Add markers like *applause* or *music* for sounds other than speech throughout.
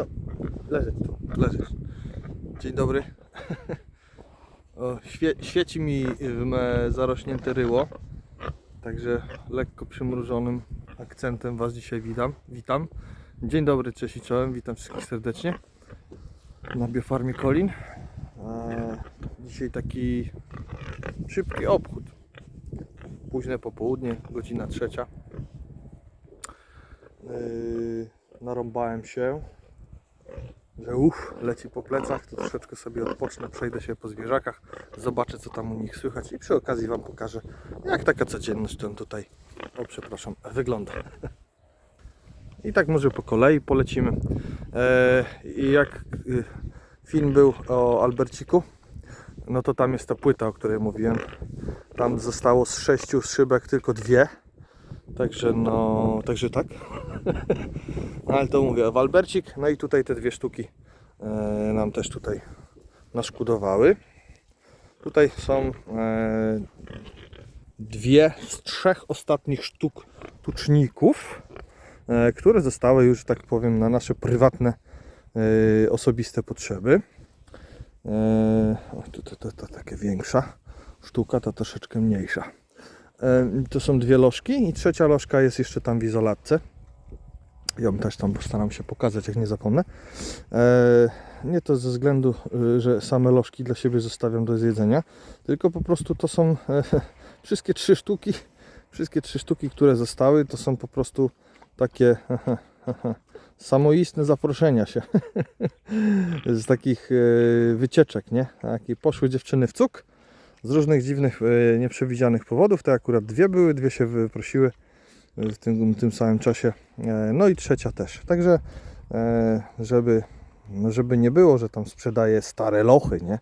do... Leżeć tu, leżeć. Dzień dobry. *laughs* O, świe, świeci mi w me zarośnięte ryło. Także lekko przymrużonym akcentem Was dzisiaj witam. Witam. Dzień dobry, cześć i czołem. Witam wszystkich serdecznie na biofarmie Kolin. Dzisiaj taki szybki obchód. Późne popołudnie, godzina trzecia. Yy, narąbałem się, że uff, leci po plecach, to troszeczkę sobie odpocznę, przejdę się po zwierzakach, zobaczę co tam u nich słychać i przy okazji Wam pokażę, jak taka codzienność tam tutaj, o przepraszam, wygląda. *laughs* I tak może po kolei polecimy. E, I jak y, film był o Alberciku, no to tam jest ta płyta, o której mówiłem. Tam zostało z sześciu szybek tylko dwie. Także no, także tak. No, ale to mówię, Walbercik, no i tutaj te dwie sztuki e, nam też tutaj naszkudowały. Tutaj są e, dwie z trzech ostatnich sztuk tuczników, e, które zostały już, tak powiem, na nasze prywatne, e, osobiste potrzeby. E, o, to, to, to, to takie większa sztuka, ta troszeczkę mniejsza. E, To są dwie lożki i trzecia lożka jest jeszcze tam w izolatce. Ją też tam postaram się pokazać, jak nie zapomnę. E, Nie to ze względu, y, że same lożki dla siebie zostawiam do zjedzenia, tylko po prostu to są e, *laughs* wszystkie trzy sztuki, wszystkie trzy sztuki, które zostały, to są po prostu takie *laughs* samoistne zaproszenia się *laughs* z takich e, wycieczek, nie? Tak, i poszły dziewczyny w cuk z różnych dziwnych, e, nieprzewidzianych powodów. Te akurat dwie były, dwie się wyprosiły w tym, tym samym czasie. E, No i trzecia też. Także, e, żeby, żeby nie było, że tam sprzedaje stare lochy, nie?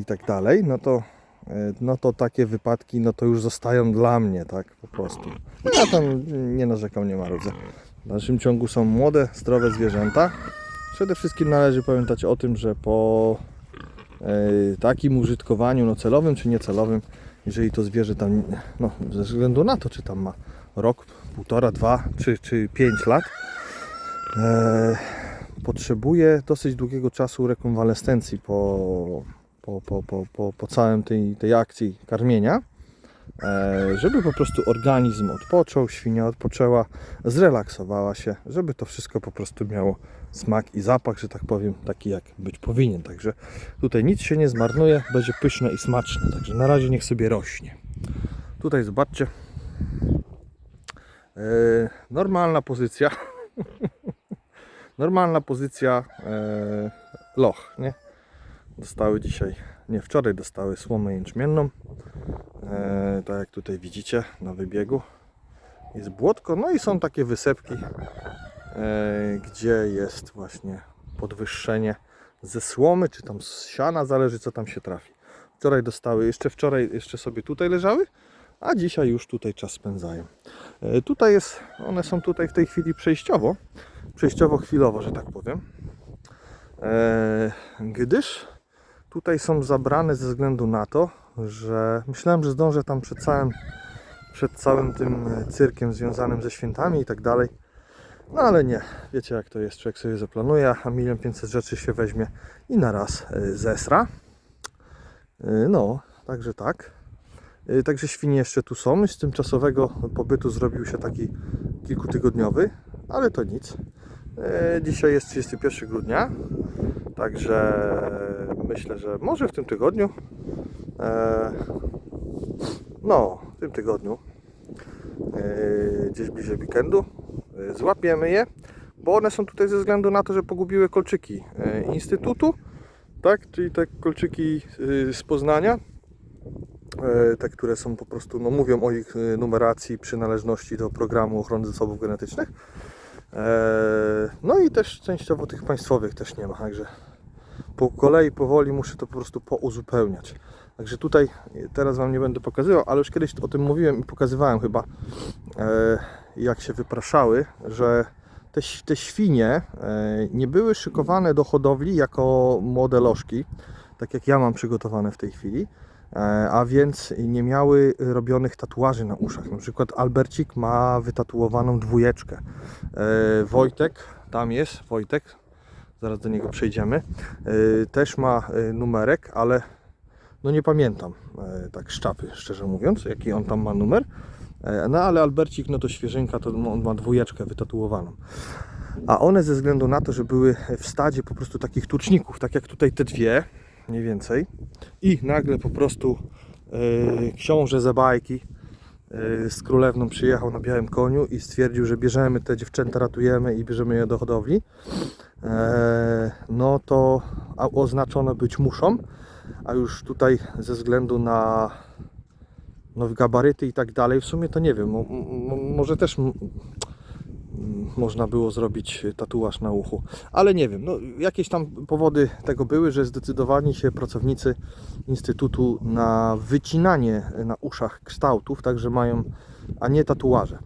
I tak dalej, no to, no to takie wypadki, no to już zostają dla mnie, tak? Po prostu. Ja tam nie narzekam, nie marudzę. W dalszym ciągu są młode, zdrowe zwierzęta. Przede wszystkim należy pamiętać o tym, że po takim użytkowaniu, no celowym czy niecelowym, jeżeli to zwierzę tam, no ze względu na to, czy tam ma rok, półtora, dwa, czy, czy pięć lat, e, potrzebuje dosyć długiego czasu rekonwalescencji po, po, po, po, po, po całym tej, tej akcji karmienia, e, żeby po prostu organizm odpoczął, świnia odpoczęła, zrelaksowała się, żeby to wszystko po prostu miało smak i zapach, że tak powiem, taki jak być powinien. Także tutaj nic się nie zmarnuje, będzie pyszne i smaczne. Także na razie niech sobie rośnie. Tutaj zobaczcie. E, normalna pozycja. *laughs* normalna pozycja e, loch, nie? Dostały dzisiaj, nie wczoraj dostały słomę jęczmienną. E, tak jak tutaj widzicie na wybiegu. Jest błotko, no i są takie wysepki, e, gdzie jest właśnie podwyższenie ze słomy, czy tam z siana, zależy co tam się trafi. Wczoraj dostały, jeszcze wczoraj jeszcze sobie tutaj leżały, a dzisiaj już tutaj czas spędzają. E, Tutaj jest, one są tutaj w tej chwili przejściowo, przejściowo chwilowo, że tak powiem. E, Gdyż tutaj są zabrane ze względu na to, że myślałem, że zdążę tam przed całym, przed całym tym e, cyrkiem związanym ze świętami i tak dalej. No ale nie, wiecie jak to jest, człowiek sobie zaplanuje, a milion pięćset rzeczy się weźmie i na raz y, zesra. Y, No, także tak. Także świnie jeszcze tu są. Z tymczasowego pobytu zrobił się taki kilkutygodniowy, ale to nic. Dzisiaj jest 31 grudnia, także myślę, że może w tym tygodniu, e, no, w tym tygodniu, e, gdzieś bliżej weekendu, e, złapiemy je, bo one są tutaj ze względu na to, że pogubiły kolczyki Instytutu, tak, czyli te kolczyki z Poznania, te, które są po prostu, no mówią o ich numeracji, przynależności do programu ochrony zasobów genetycznych. No i też częściowo tych państwowych też nie ma, także po kolei, powoli muszę to po prostu pouzupełniać. Także tutaj e, teraz Wam nie będę pokazywał, ale już kiedyś o tym mówiłem i pokazywałem chyba, e, jak się wypraszały, że te, te świnie e, nie były szykowane do hodowli jako młode lożki, tak jak ja mam przygotowane w tej chwili, a więc nie miały robionych tatuaży na uszach. Na przykład Albercik ma wytatuowaną dwójeczkę. Wojtek, tam jest Wojtek, zaraz do niego przejdziemy, e, też ma e, numerek, ale no nie pamiętam e, tak szczapy, szczerze mówiąc, jaki on tam ma numer. No ale Albercik, no to świeżynka, to on ma dwójeczkę wytatuowaną. A one ze względu na to, że były w stadzie po prostu takich tuczników, tak jak tutaj te dwie, mniej więcej, i nagle po prostu e, książę ze bajki z królewną przyjechał na białym koniu i stwierdził, że bierzemy te dziewczęta, ratujemy i bierzemy je do hodowli, e, no to oznaczone być muszą, a już tutaj ze względu na no, gabaryty i tak dalej, w sumie to nie wiem, mo, mo, może też można było zrobić tatuaż na uchu, ale nie wiem, no, jakieś tam powody tego były, że zdecydowali się pracownicy Instytutu na wycinanie na uszach kształtów, także mają, a nie tatuaże.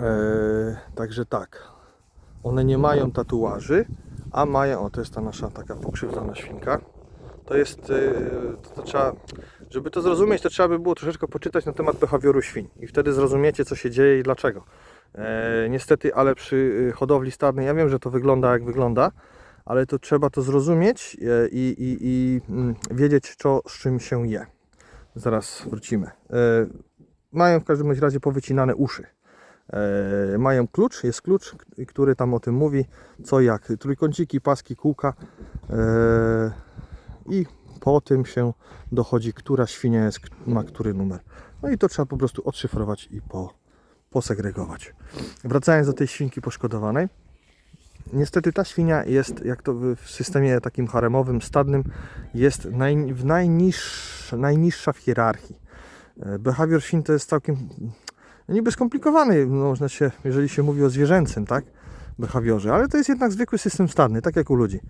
Eee, także tak, one nie mają tatuaży, a mają, o to jest ta nasza taka pokrzywdzona świnka. To jest, yy, to, to trzeba, żeby to zrozumieć, to trzeba by było troszeczkę poczytać na temat behawioru świń i wtedy zrozumiecie, co się dzieje i dlaczego. E, niestety, ale przy y, hodowli stadnej, ja wiem, że to wygląda jak wygląda, ale to trzeba to zrozumieć e, i, i, i mm, wiedzieć, co z czym się je. Zaraz wrócimy. E, mają w każdym razie powycinane uszy. E, mają klucz, jest klucz, który tam o tym mówi, co jak. Trójkąciki, paski, kółka e, i po tym się dochodzi, która świnia jest, ma który numer. No i to trzeba po prostu odszyfrować i po, posegregować. Wracając do tej świnki poszkodowanej. Niestety ta świnia jest, jak to w systemie takim haremowym, stadnym, jest naj, w najniższ, najniższa w hierarchii. E, Behawior świn to jest całkiem no niby skomplikowany, można się, jeżeli się mówi o zwierzęcym, tak, behawiorze, ale to jest jednak zwykły system stadny, tak jak u ludzi.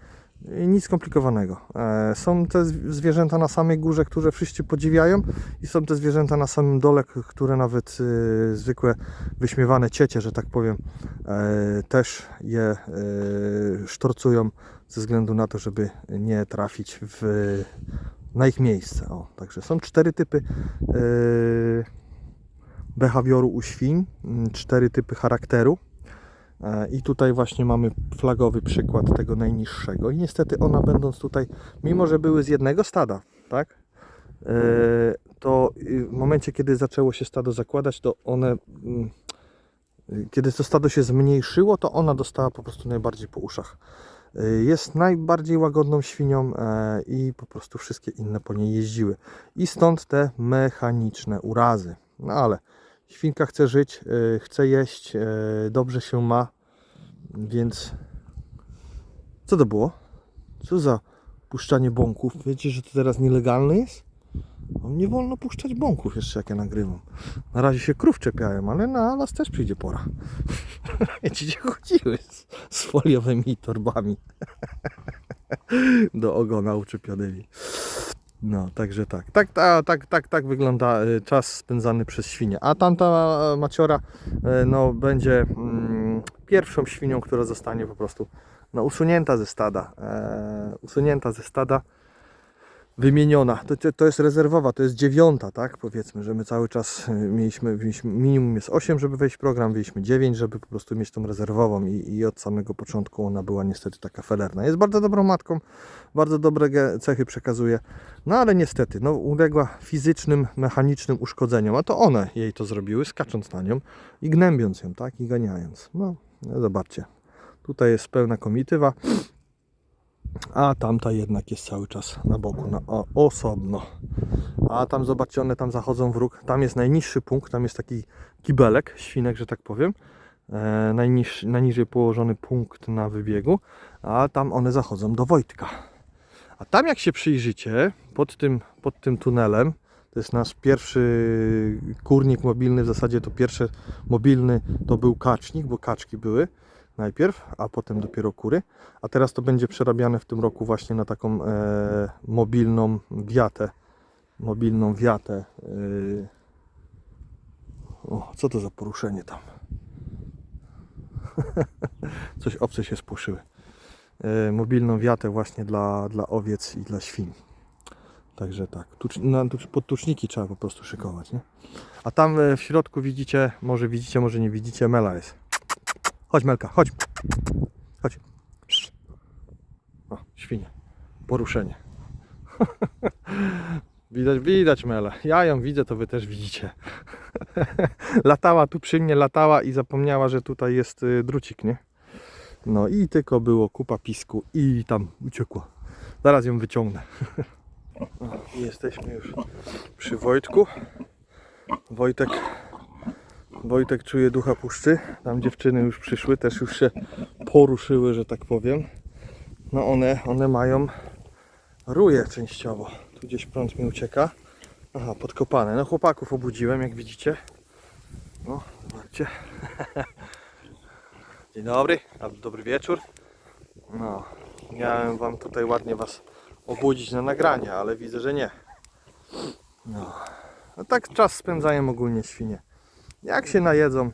Nic skomplikowanego. E, Są te zw- zwierzęta na samej górze, które wszyscy podziwiają i są te zwierzęta na samym dole, które nawet e, zwykłe wyśmiewane ciecie, że tak powiem, e, też je e, sztorcują ze względu na to, żeby nie trafić w, na ich miejsce. O, także są cztery typy behawioru u świń, cztery typy charakteru. E, I tutaj właśnie mamy flagowy przykład tego najniższego. I niestety ona będąc tutaj, mimo że były z jednego stada, tak? E, To y, w momencie, kiedy zaczęło się stado zakładać, to one, mm, kiedy to stado się zmniejszyło, to ona dostała po prostu najbardziej po uszach. E, Jest najbardziej łagodną świnią i po prostu wszystkie inne po niej jeździły. I stąd te mechaniczne urazy. No ale świnka chce żyć, e, chce jeść, e, dobrze się ma, więc co to było? Co za puszczanie bąków? Wiecie, że to teraz nielegalne jest? No, nie wolno puszczać bąków jeszcze jak ja nagrywam. Na razie się krów czepiałem, ale na was też przyjdzie pora. *laughs* Będziecie chodziły z, z foliowymi torbami *laughs* do ogona uczepionymi. No, także tak. Tak, ta, tak, tak, tak wygląda y, czas spędzany przez świnię. A tamta e, maciora e, no, będzie mm, pierwszą świnią, która zostanie po prostu no, usunięta ze stada. E, usunięta ze stada, wymieniona. To, to, jest rezerwowa, to jest dziewiąta, tak? Powiedzmy, że my cały czas y, mieliśmy, mieliśmy minimum jest 8, żeby wejść w program, mieliśmy 9, żeby po prostu mieć tą rezerwową i, i od samego początku ona była niestety taka felerna. Jest bardzo dobrą matką, bardzo dobre cechy przekazuje, no ale niestety, no uległa fizycznym, mechanicznym uszkodzeniom, a to one jej to zrobiły, skacząc na nią i gnębiąc ją, tak? I ganiając. No, no zobaczcie. Tutaj jest pełna komitywa, a tamta jednak jest cały czas na boku, na, o, osobno. A tam zobaczcie, one tam zachodzą w róg. Tam jest najniższy punkt, tam jest taki kibelek, świnek, że tak powiem. E, najniż, najniżej położony punkt na wybiegu, a tam one zachodzą do Wojtka. A tam jak się przyjrzycie, pod tym, pod tym tunelem, to jest nasz pierwszy kurnik mobilny, w zasadzie to pierwszy mobilny to był kacznik, bo kaczki były najpierw, a potem dopiero kury. A teraz to będzie przerabiane w tym roku właśnie na taką e, mobilną wiatę. Mobilną wiatę. E, o, co to za poruszenie tam? *laughs* Coś obce się spłoszyły. E, mobilną wiatę właśnie dla, dla owiec i dla świń. Także tak, tucz, pod tuczniki trzeba po prostu szykować, nie? A tam e, w środku widzicie, może widzicie, może nie widzicie, Mela jest. Chodź Melka, chodź. Chodź. O, świnie. Poruszenie. *laughs* widać, widać Mela. Ja ją widzę, to wy też widzicie. *laughs* latała tu przy mnie, latała i zapomniała, że tutaj jest y, drucik, nie? No i tylko było kupa pisku i tam uciekła. Zaraz ją wyciągnę. *laughs* Jesteśmy już przy Wojtku. Wojtek, Wojtek czuje ducha puszczy. Tam dziewczyny już przyszły, też już się poruszyły, że tak powiem. No one, one mają ruje częściowo. Tu gdzieś prąd mi ucieka. Aha, podkopane. No chłopaków obudziłem, jak widzicie. No, zobaczcie. *laughs* Dzień dobry, albo dobry wieczór. No, miałem wam tutaj ładnie was obudzić na nagranie, ale widzę, że nie. No, no tak czas spędzają ogólnie świnie. Jak się najedzą,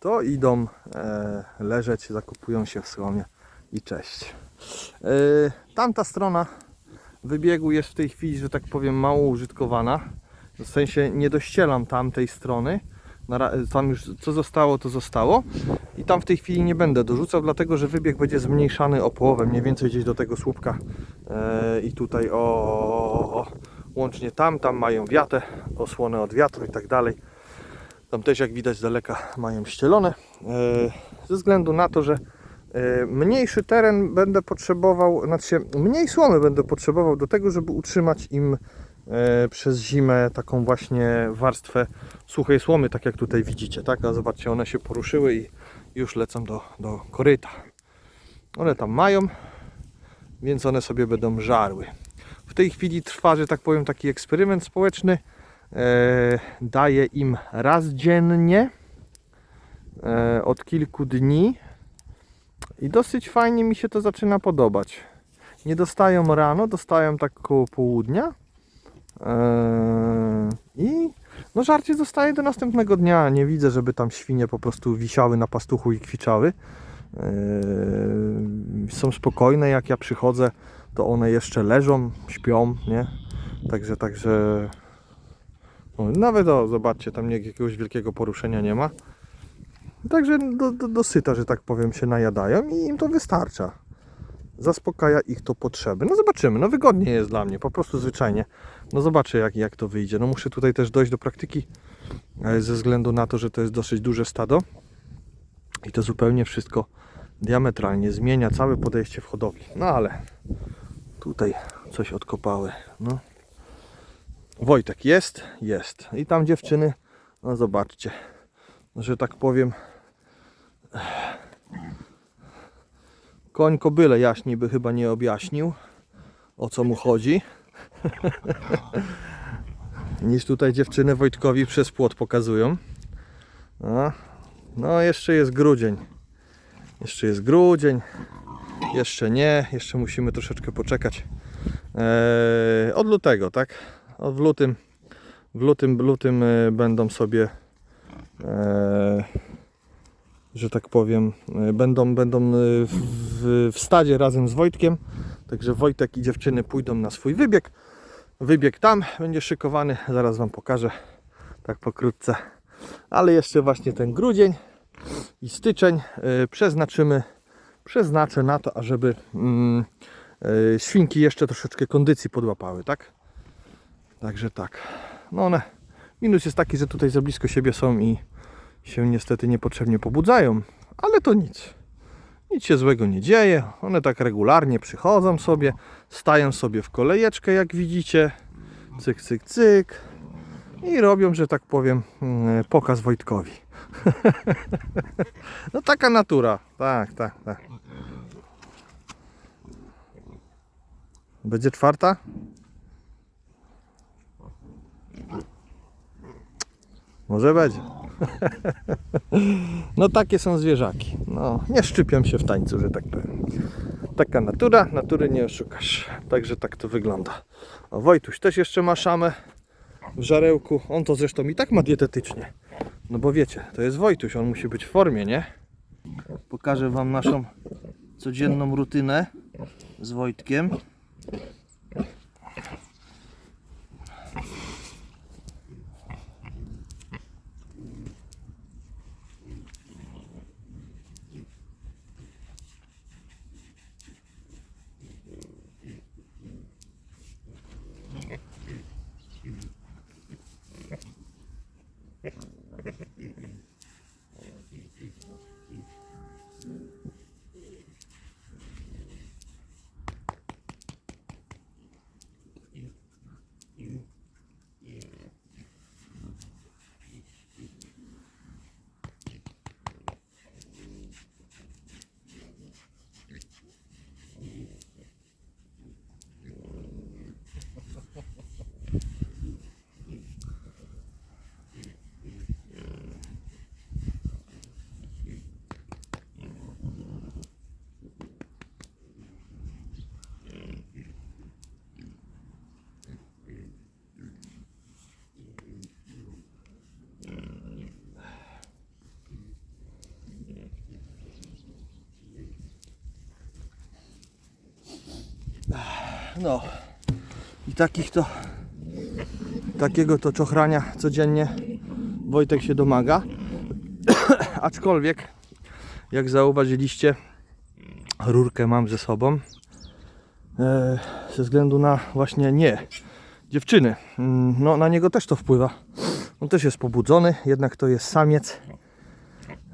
to idą e, leżeć, zakupują się w słomie i cześć. E, tamta strona wybiegu jest w tej chwili, że tak powiem, mało użytkowana. W sensie nie dościelam tamtej strony. Tam już co zostało, to zostało. I tam w tej chwili nie będę dorzucał, dlatego że wybieg będzie zmniejszany o połowę, mniej więcej gdzieś do tego słupka. E, I tutaj o, o, o, łącznie tam, tam mają wiatę, osłonę od wiatru i tak dalej. Tam też jak widać z daleka mają ścielone. E, ze względu na to, że e, mniejszy teren będę potrzebował, znaczy mniej słomy będę potrzebował do tego, żeby utrzymać im e, przez zimę taką właśnie warstwę suchej słomy, tak jak tutaj widzicie, tak? A zobaczcie, one się poruszyły i już lecą do, do koryta. One tam mają, więc one sobie będą żarły. W tej chwili trwa, że tak powiem, taki eksperyment społeczny. E, daję im raz dziennie e, od kilku dni i dosyć fajnie mi się to zaczyna podobać. Nie dostają rano, dostają tak koło południa e, i no żarcie zostaje do następnego dnia. Nie widzę, żeby tam świnie po prostu wisiały na pastuchu i kwiczały. Są spokojne, jak ja przychodzę, to one jeszcze leżą, śpią, nie? Także, także nawet o, zobaczcie, tam nie, jakiegoś wielkiego poruszenia nie ma. Także do, do, dosyta, że tak powiem, się najadają i im to wystarcza. Zaspokaja ich to potrzeby. No zobaczymy, no wygodnie jest dla mnie, po prostu zwyczajnie. No zobaczę jak, jak to wyjdzie. No muszę tutaj też dojść do praktyki e, ze względu na to, że to jest dosyć duże stado i to zupełnie wszystko diametralnie zmienia całe podejście w hodowli. No ale tutaj coś odkopały. No. Wojtek jest? Jest. I tam dziewczyny, no zobaczcie, że tak powiem koń kobyle jaśni by chyba nie objaśnił o co mu chodzi. *laughs* Niż tutaj dziewczyny Wojtkowi przez płot pokazują. No, no jeszcze jest grudzień. Jeszcze jest grudzień. Jeszcze nie. Jeszcze musimy troszeczkę poczekać. Eee, od lutego, tak? Od w lutym. W lutym, w lutym e, będą sobie e, że tak powiem, e, będą, będą e, w, w stadzie razem z Wojtkiem. Także Wojtek i dziewczyny pójdą na swój wybieg. Wybieg tam będzie szykowany, zaraz Wam pokażę tak pokrótce. Ale jeszcze właśnie ten grudzień i styczeń przeznaczymy, przeznaczę na to, ażeby mm, świnki jeszcze troszeczkę kondycji podłapały, tak? Także tak. No one, minus jest taki, że tutaj za blisko siebie są i się niestety niepotrzebnie pobudzają, ale to nic. Nic się złego nie dzieje. One tak regularnie przychodzą sobie, stają sobie w kolejeczkę, jak widzicie. Cyk, cyk, cyk. I robią, że tak powiem, mm, pokaz Wojtkowi. *laughs* no taka natura. Tak, tak, tak. Będzie czwarta? Może będzie. *laughs* No takie są zwierzaki. No, nie szczypią się w tańcu, że tak powiem. Taka natura, natury nie oszukasz. Także tak to wygląda. O, Wojtuś też jeszcze ma szamę w żarełku. On to zresztą i tak ma dietetycznie. No bo wiecie, to jest Wojtuś, on musi być w formie, nie? Pokażę Wam naszą codzienną rutynę z Wojtkiem. No. I takich to takiego to czochrania codziennie Wojtek się domaga. *coughs* Aczkolwiek, jak zauważyliście, rurkę mam ze sobą. E, ze względu na właśnie nie dziewczyny. Mm, No, na niego też to wpływa. On też jest pobudzony, jednak to jest samiec.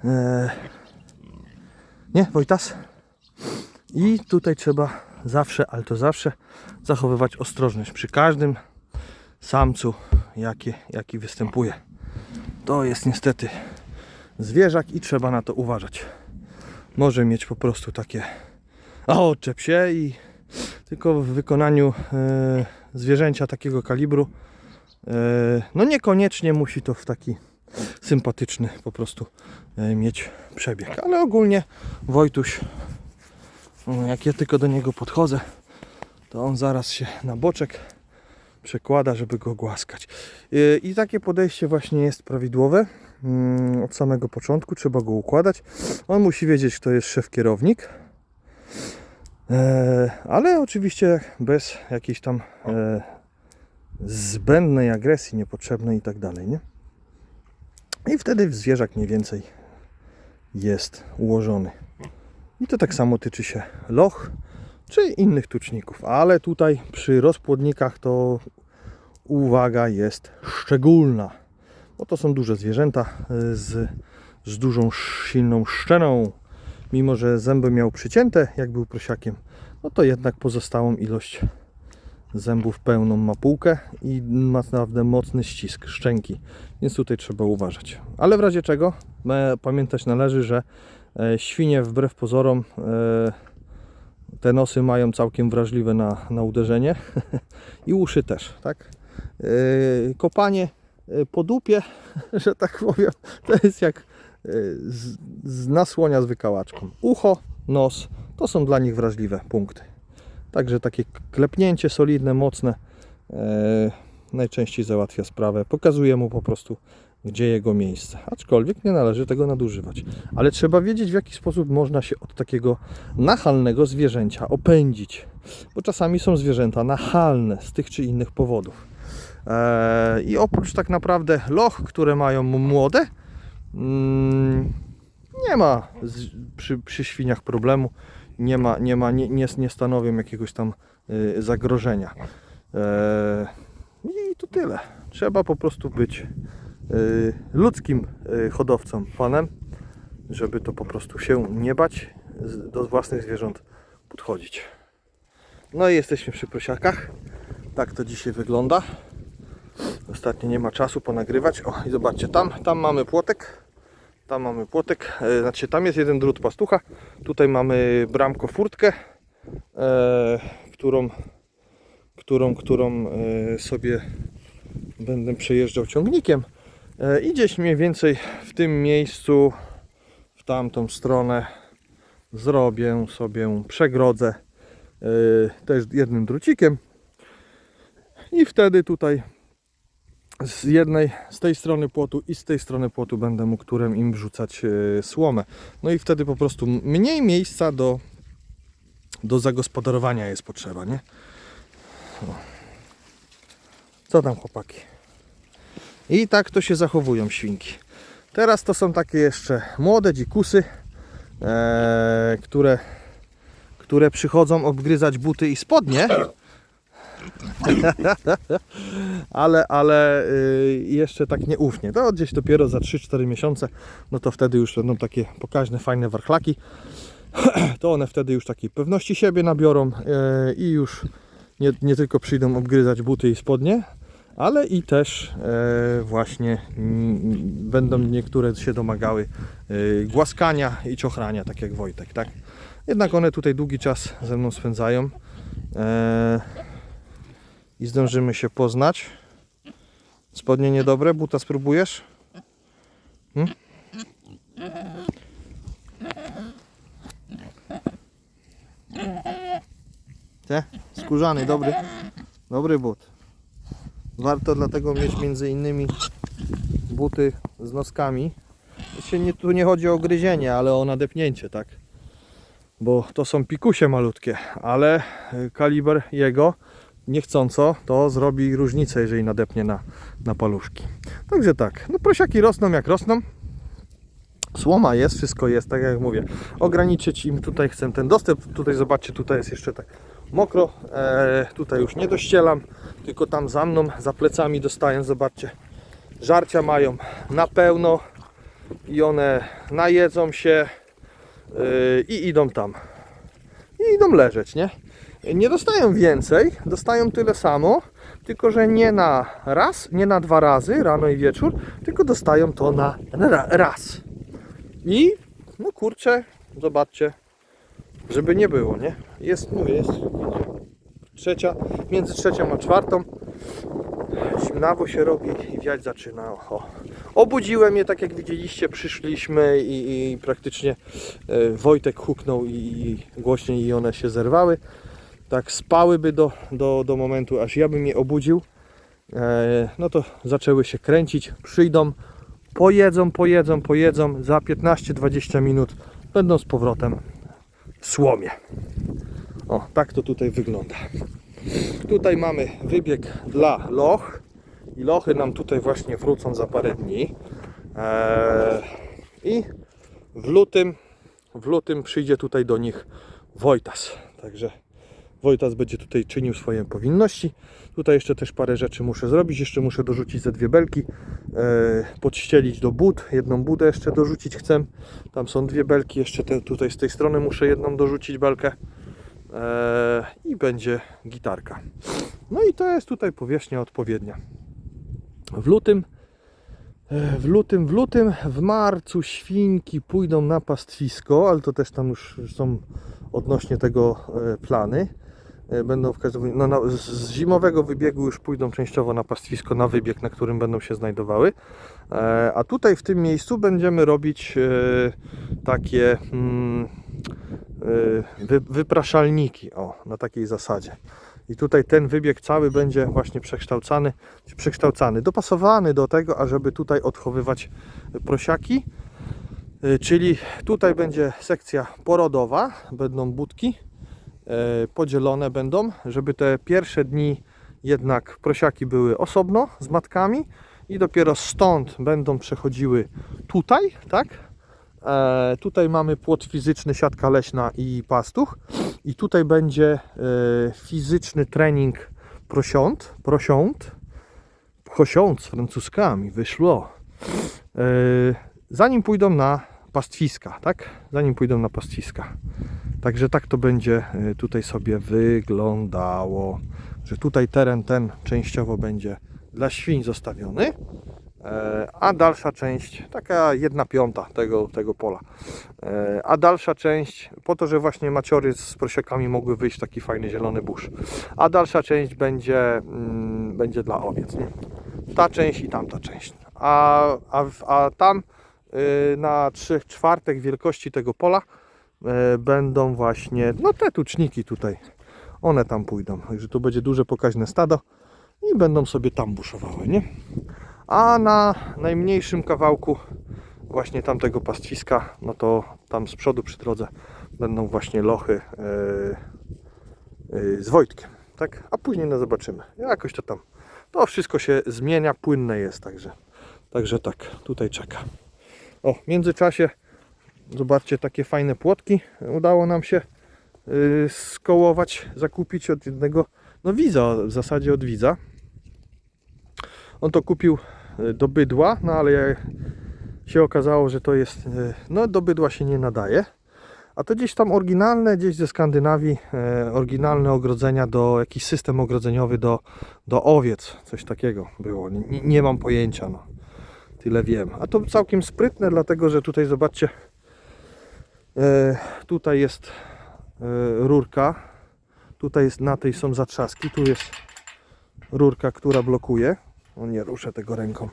E, nie, Wojtas? I tutaj trzeba zawsze, ale to zawsze zachowywać ostrożność przy każdym samcu, jaki, jaki występuje. To jest niestety zwierzak i trzeba na to uważać. Może mieć po prostu takie a się i tylko w wykonaniu e, zwierzęcia takiego kalibru e, no niekoniecznie musi to w taki sympatyczny po prostu e, mieć przebieg. Ale ogólnie Wojtuś jak ja tylko do niego podchodzę, to on zaraz się na boczek przekłada, żeby go głaskać. I takie podejście właśnie jest prawidłowe. Mm, Od samego początku trzeba go układać. On musi wiedzieć, kto jest szef kierownik. E, Ale oczywiście bez jakiejś tam e, zbędnej agresji niepotrzebnej i tak dalej, nie? I wtedy zwierzak mniej więcej jest ułożony. I to tak samo tyczy się loch czy innych tuczników, ale tutaj przy rozpłodnikach to uwaga jest szczególna, bo to są duże zwierzęta y, z, z dużą, silną szczeną. Mimo, że zęby miał przycięte, jak był prosiakiem, no to jednak pozostałą ilość zębów pełną ma półkę i ma naprawdę mocny ścisk szczęki, więc tutaj trzeba uważać. Ale w razie czego pamiętać należy, że świnie wbrew pozorom e, te nosy mają całkiem wrażliwe na, na uderzenie *laughs* i uszy też, tak? E, kopanie e, po dupie, *laughs* że tak powiem, to jest jak e, z, z nasłonia z wykałaczką. Ucho, nos, to są dla nich wrażliwe punkty. Także takie klepnięcie solidne, mocne e, najczęściej załatwia sprawę. Pokazuje mu po prostu, gdzie jego miejsce. Aczkolwiek nie należy tego nadużywać. Ale trzeba wiedzieć, w jaki sposób można się od takiego nachalnego zwierzęcia opędzić. Bo czasami są zwierzęta nachalne z tych czy innych powodów. E, I oprócz tak naprawdę loch, które mają młode, mm, nie ma z, przy, przy świniach problemu nie ma, nie, ma, nie, nie, nie stanowią jakiegoś tam y, zagrożenia. E, I to tyle. Trzeba po prostu być ludzkim y, hodowcą, panem, żeby to po prostu się nie bać, do własnych zwierząt podchodzić. No i jesteśmy przy prosiakach. Tak to dzisiaj wygląda. Ostatnio nie ma czasu ponagrywać. O i zobaczcie, tam, tam mamy płotek. Tam mamy płotek, e, znaczy tam jest jeden drut pastucha, tutaj mamy bramko furtkę, e, którą, którą, którą e, sobie będę przejeżdżał ciągnikiem i gdzieś mniej więcej w tym miejscu, w tamtą stronę zrobię sobie przegrodzę e, też jednym drucikiem i wtedy tutaj z jednej, z tej strony płotu i z tej strony płotu będę mógł turem im wrzucać e, słomę. No i wtedy po prostu mniej miejsca do, do zagospodarowania jest potrzeba, nie? Co tam chłopaki? I tak to się zachowują świnki. Teraz to są takie jeszcze młode dzikusy, e, które, które przychodzą obgryzać buty i spodnie. *laughs* ale, ale y, jeszcze tak nieufnie. To gdzieś dopiero za 3-4 miesiące, no to wtedy już będą takie pokaźne, fajne warchlaki. *clears throat* to one wtedy już takiej pewności siebie nabiorą y, i już nie, nie tylko przyjdą obgryzać buty i spodnie, ale i też y, właśnie mm, będą niektóre się domagały y, głaskania i czochrania, tak jak Wojtek, tak? Jednak one tutaj długi czas ze mną spędzają. E, i zdążymy się poznać. Spodnie niedobre, buta spróbujesz? Hmm? Te? Skórzany, dobry. Dobry but. Warto dlatego mieć między innymi buty z noskami. Nie, tu nie chodzi o gryzienie, ale o nadepnięcie, tak? bo to są pikusie malutkie, ale y, kaliber jego niechcąco to zrobi różnicę, jeżeli nadepnie na, na paluszki. Także tak, no prosiaki rosną jak rosną. Słoma jest, wszystko jest, tak jak mówię. Ograniczyć im tutaj chcę ten dostęp. Tutaj zobaczcie, tutaj jest jeszcze tak mokro. E, tutaj już nie dościelam, tylko tam za mną, za plecami dostaję, zobaczcie. Żarcia mają na pełno i one najedzą się yy, i idą tam. I idą leżeć, nie? Nie dostają więcej, dostają tyle samo, tylko że nie na raz, nie na dwa razy, rano i wieczór, tylko dostają to na ra- raz. I no kurczę, zobaczcie, żeby nie było, nie? Jest, mówię, jest trzecia, między trzecią a czwartą. Zimnawo się robi i wiać zaczyna. O. Obudziłem je, tak jak widzieliście, przyszliśmy i, i praktycznie e, Wojtek huknął i, i głośniej i one się zerwały. Tak spałyby do, do, do momentu, aż ja bym je obudził. E, no to zaczęły się kręcić, przyjdą, pojedzą, pojedzą, pojedzą. Za 15-20 minut będą z powrotem słomie. O, tak to tutaj wygląda. Tutaj mamy wybieg dla loch i lochy nam tutaj właśnie wrócą za parę dni. Eee, I w lutym, w lutym przyjdzie tutaj do nich Wojtas. Także Wojtas będzie tutaj czynił swoje powinności. Tutaj jeszcze też parę rzeczy muszę zrobić. Jeszcze muszę dorzucić ze dwie belki, e, podścielić do bud. Jedną budę jeszcze dorzucić chcę. Tam są dwie belki. Jeszcze te, tutaj z tej strony muszę jedną dorzucić belkę. E, I będzie gitarka. No i to jest tutaj powierzchnia odpowiednia. W lutym, e, w lutym, w lutym, w marcu świnki pójdą na pastwisko, ale to też tam już są odnośnie tego plany. E, Będą w każdym no, na, z- zimowego wybiegu już pójdą częściowo na pastwisko, na wybieg, na którym będą się znajdowały. E, A tutaj w tym miejscu będziemy robić e, takie mm, e, wy, wypraszalniki, o, na takiej zasadzie. I tutaj ten wybieg cały będzie właśnie przekształcany, przekształcany, dopasowany do tego, ażeby tutaj odchowywać prosiaki. Y, Czyli tutaj będzie sekcja porodowa, będą budki e, podzielone będą, żeby te pierwsze dni jednak prosiaki były osobno z matkami i dopiero stąd będą przechodziły tutaj, tak? E, tutaj mamy płot fizyczny, siatka leśna i pastuch. I tutaj będzie e, fizyczny trening prosiąt, prosiąt, prosiąt z francuskami, wyszło. E, zanim pójdą na pastwiska, tak? Zanim pójdą na pastwiska. Także tak to będzie e, tutaj sobie wyglądało, że tutaj teren ten częściowo będzie dla świń zostawiony, e, a dalsza część, taka jedna piąta tego, tego pola, E, a dalsza część, po to, że właśnie maciory z prosiakami mogły wyjść taki fajny zielony burz, a dalsza część będzie, mm, będzie dla owiec, nie? Ta część i tamta część. A, a, a tam y, na 3 czwartek wielkości tego pola będą właśnie, no te tuczniki tutaj, one tam pójdą, także tu będzie duże pokaźne stado i będą sobie tam buszowały, nie? A na najmniejszym kawałku właśnie tamtego pastwiska, no to tam z przodu przy drodze będą właśnie lochy yy, yy, z Wojtkiem, tak? A później no zobaczymy. Jakoś to tam. To wszystko się zmienia, płynne jest, także, także tak, tutaj czeka. O, w międzyczasie zobaczcie takie fajne płotki. Udało nam się yy, skołować, zakupić od jednego, no widza, w zasadzie od widza. On to kupił yy, do bydła, no ale się okazało, że to jest, e, no do bydła się nie nadaje. A to gdzieś tam oryginalne, gdzieś ze Skandynawii, oryginalne ogrodzenia do, jakiś system ogrodzeniowy do, do owiec, coś takiego było. Nie, nie mam pojęcia, no. Tyle wiem. A to całkiem sprytne, dlatego że tutaj zobaczcie, tutaj jest e, rurka, tutaj jest, na tej są zatrzaski, tu jest rurka, która blokuje. O nie ruszę tego ręką.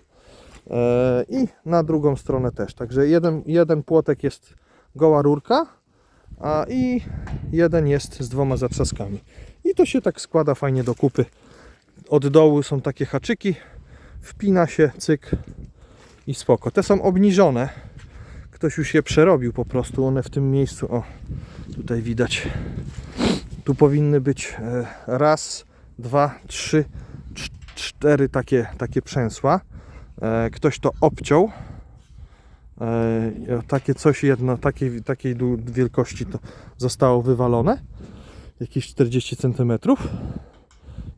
E, i na drugą stronę też. Także jeden, jeden płotek jest goła rurka, a i jeden jest z dwoma zatrzaskami. I to się tak składa fajnie do kupy. Od dołu są takie haczyki, wpina się, cyk i spoko. Te są obniżone. Ktoś już je przerobił po prostu. One w tym miejscu o, Tutaj widać. Tu powinny być e, raz, dwa, trzy, cz- cztery takie, takie przęsła. E, Ktoś to obciął. E, Takie coś jedno, takiej, takiej wielkości to zostało wywalone. Jakieś 40 cm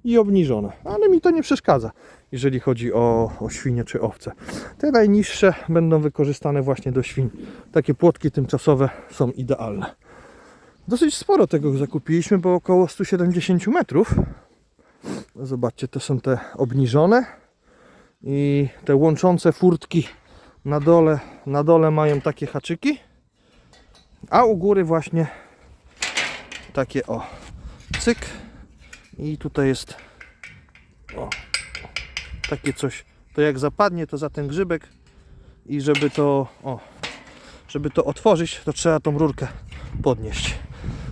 i obniżone. Ale mi to nie przeszkadza, jeżeli chodzi o, o świnie czy owce. Te najniższe będą wykorzystane właśnie do świń. Takie płotki tymczasowe są idealne. Dosyć sporo tego zakupiliśmy, bo około 170 metrów. Zobaczcie, to są te obniżone i te łączące furtki na dole, na dole mają takie haczyki, a u góry właśnie takie o cyk i tutaj jest o, takie coś, to jak zapadnie to za ten grzybek i żeby to o, żeby to otworzyć to trzeba tą rurkę podnieść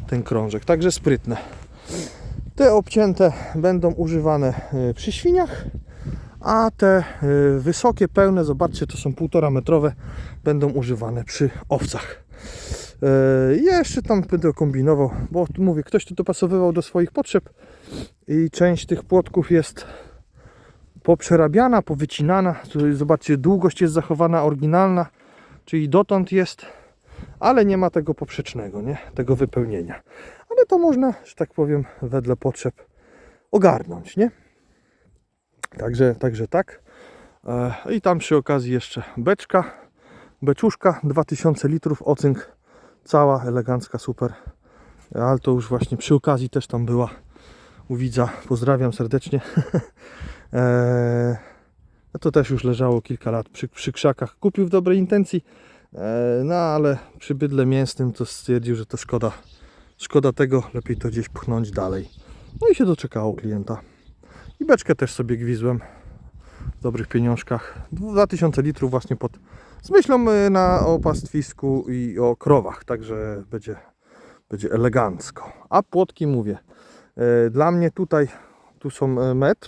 ten krążek, także sprytne. Te obcięte będą używane y, przy świniach a te y, wysokie, pełne, zobaczcie, to są półtora metrowe, będą używane przy owcach. Y, Jeszcze tam będę kombinował, bo mówię, ktoś to dopasowywał do swoich potrzeb i część tych płotków jest poprzerabiana, powycinana. Zobaczcie, długość jest zachowana oryginalna, czyli dotąd jest, ale nie ma tego poprzecznego, nie? tego wypełnienia. Ale to można, że tak powiem, wedle potrzeb ogarnąć, nie? Także, także tak. E, I tam przy okazji jeszcze beczka, beczuszka 2000 litrów ocynk, cała elegancka, super. Ale to już właśnie przy okazji też tam była u widza. Pozdrawiam serdecznie. *laughs* e, no to też już leżało kilka lat przy, przy krzakach. Kupił w dobrej intencji, e, no ale przy bydle mięsnym to stwierdził, że to szkoda, szkoda tego, lepiej to gdzieś pchnąć dalej. No i się doczekało klienta. I beczkę też sobie gwizłem w dobrych pieniążkach. 2000 litrów właśnie pod z myślą y, na o pastwisku i o krowach, także będzie, będzie elegancko. A płotki mówię, dla mnie tutaj tu są metr